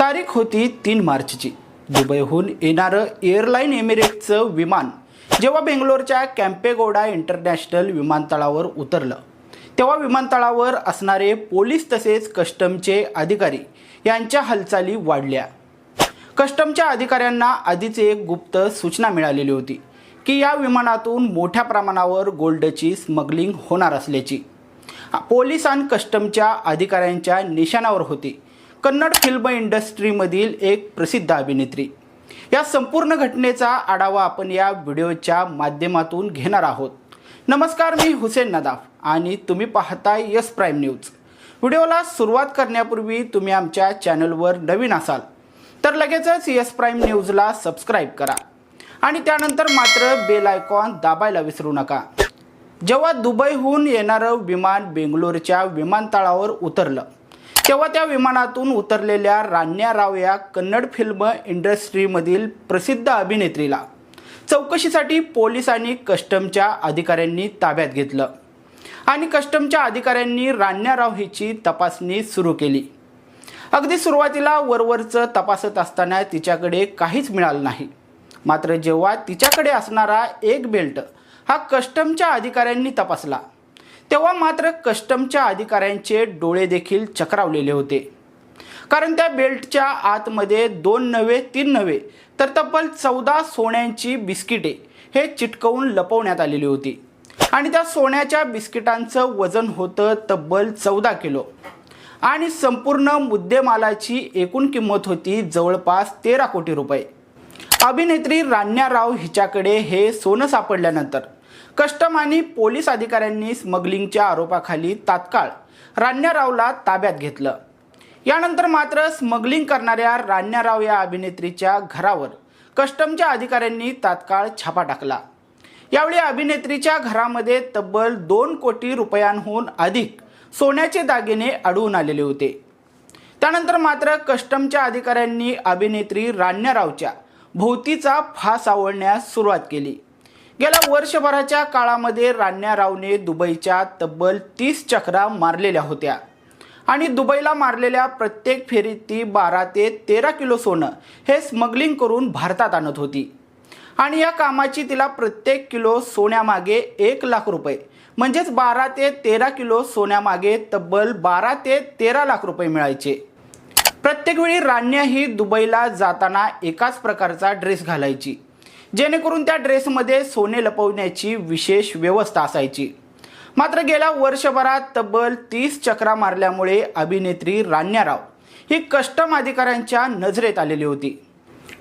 तारीख होती तीन मार्चची. दुबईहून येणारं एअरलाईन एमिरेट्सचं विमान जेव्हा बेंगलोरच्या कॅम्पेगौडा इंटरनॅशनल विमानतळावर उतरलं तेव्हा विमानतळावर असणारे पोलीस तसेच कस्टमचे अधिकारी यांच्या हालचाली वाढल्या. कस्टमच्या अधिकाऱ्यांना आधीच एक गुप्त सूचना मिळालेली होती की या विमानातून मोठ्या प्रमाणावर गोल्डची स्मगलिंग होणार असल्याची. पोलीस आणि कस्टमच्या अधिकाऱ्यांच्या निशाणावर होती. कन्नड फिल्म इंडस्ट्रीमधील एक प्रसिद्ध अभिनेत्री. या संपूर्ण घटनेचा आढावा आपण या व्हिडिओच्या माध्यमातून घेणार आहोत. नमस्कार मी हुसेन नदाफ आणि तुम्ही पाहताय यस प्राईम न्यूज. व्हिडिओला सुरुवात करण्यापूर्वी तुम्ही आमच्या चॅनलवर नवीन असाल तर लगेचच यस प्राईम न्यूजला सबस्क्राईब करा आणि त्यानंतर मात्र बेल आयकॉन दाबायला विसरू नका. जेव्हा दुबईहून येणारं विमान बेंगलोरच्या विमानतळावर उतरलं तेव्हा त्या विमानातून उतरलेल्या रान्या राव या कन्नड फिल्म इंडस्ट्रीमधील प्रसिद्ध अभिनेत्रीला चौकशीसाठी पोलीस आणि कस्टमच्या अधिकाऱ्यांनी ताब्यात घेतलं. आणि कस्टमच्या अधिकाऱ्यांनी रान्या राव हिची तपासणी सुरू केली. अगदी सुरुवातीला वरवरचं तपासत असताना तिच्याकडे काहीच मिळालं नाही. मात्र जेव्हा तिच्याकडे असणारा एक बेल्ट हा कस्टमच्या अधिकाऱ्यांनी तपासला तेव्हा मात्र कस्टमच्या अधिकाऱ्यांचे डोळे देखील चक्रावलेले होते. कारण त्या बेल्टच्या आतमध्ये दोन नव्हे तीन नव्हे तर तब्बल चौदा सोन्यांची बिस्किटे हे चिटकवून लपवण्यात आलेली होती. आणि त्या सोन्याच्या बिस्किटांचं वजन होतं तब्बल चौदा किलो. आणि संपूर्ण मुद्देमालाची एकूण किंमत होती जवळपास तेरा कोटी रुपये. अभिनेत्री रान्या राव हिच्याकडे हे सोनं सापडल्यानंतर कस्टम आणि पोलीस अधिकाऱ्यांनी स्मगलिंगच्या आरोपाखाली तात्काळ रान्या रावला ताब्यात घेतलं. यानंतर मात्र स्मगलिंग करणाऱ्या रान्या राव या अभिनेत्रीच्या घरावर कस्टमच्या अधिकाऱ्यांनी तात्काळ छापा टाकला. यावेळी अभिनेत्रीच्या घरामध्ये तब्बल दोन कोटी रुपयांहून अधिक सोन्याचे दागिने आढळून आलेले होते. त्यानंतर मात्र कस्टमच्या अधिकाऱ्यांनी अभिनेत्री रान्या रावच्या भोवतीचा फास आवडण्यास सुरुवात केली. गेल्या वर्षभराच्या काळामध्ये रान्या रावने दुबईच्या तब्बल तीस चक्रा मारलेल्या होत्या. आणि दुबईला मारलेल्या प्रत्येक फेरीत ती बारा ते तेरा किलो सोनं हे स्मगलिंग करून भारतात आणत होती. आणि या कामाची तिला प्रत्येक किलो सोन्यामागे एक लाख रुपये म्हणजेच बारा ते तेरा किलो सोन्यामागे तब्बल बारा ते तेरा लाख रुपये मिळायचे. प्रत्येक वेळी रान्या ही दुबईला जाताना एकाच प्रकारचा ड्रेस घालायची. जेणेकरून त्या ड्रेसमध्ये सोने लपवण्याची विशेष व्यवस्था असायची. मात्र गेल्या वर्षभरात तब्बल तीस चक्रा मारल्यामुळे अभिनेत्री रान्या राव ही कस्टम अधिकाऱ्यांच्या नजरेत आलेली होती.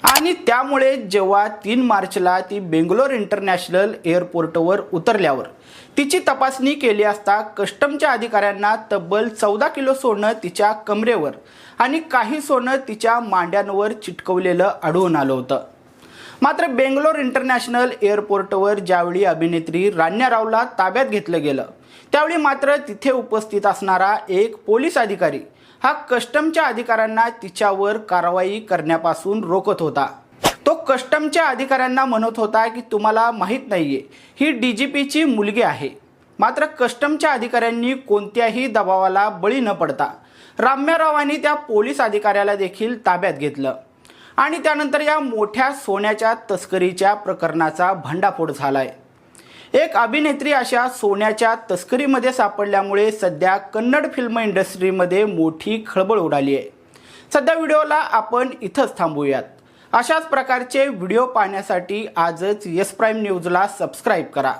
आणि त्यामुळे जेव्हा तीन मार्चला ती बेंगलोर इंटरनॅशनल एअरपोर्टवर उतरल्यावर तिची तपासणी केली असता कस्टमच्या अधिकाऱ्यांना तब्बल चौदा किलो सोनं तिच्या कमरेवर आणि काही सोनं तिच्या मांड्यांवर चिटकवलेलं आढळून आलं होतं. मात्र बेंगलोर इंटरनॅशनल एअरपोर्टवर ज्यावेळी अभिनेत्री रान्या रावला ताब्यात घेतलं गेलं त्यावेळी मात्र तिथे उपस्थित असणारा एक पोलीस अधिकारी हा कस्टमच्या अधिकाऱ्यांना तिच्यावर कारवाई करण्यापासून रोखत होता. तो कस्टमच्या अधिकाऱ्यांना म्हणत होता की तुम्हाला माहीत नाहीये ही डी जी पीची मुलगी आहे. मात्र कस्टमच्या अधिकाऱ्यांनी कोणत्याही दबावाला बळी न पडता राम्यारावांनी त्या पोलीस अधिकाऱ्याला देखील ताब्यात घेतलं. आणि त्यानंतर या मोठ्या सोन्याच्या तस्करीच्या प्रकरणाचा भंडाफोड झालाय. एक अभिनेत्री अशा सोन्याच्या तस्करीमध्ये सापडल्यामुळे सध्या कन्नड फिल्म इंडस्ट्रीमध्ये मोठी खळबळ उडाली आहे. सध्या व्हिडिओला आपण इथंच थांबूयात. अशाच प्रकारचे व्हिडिओ पाहण्यासाठी आजच यस प्राईम न्यूजला सबस्क्राईब करा.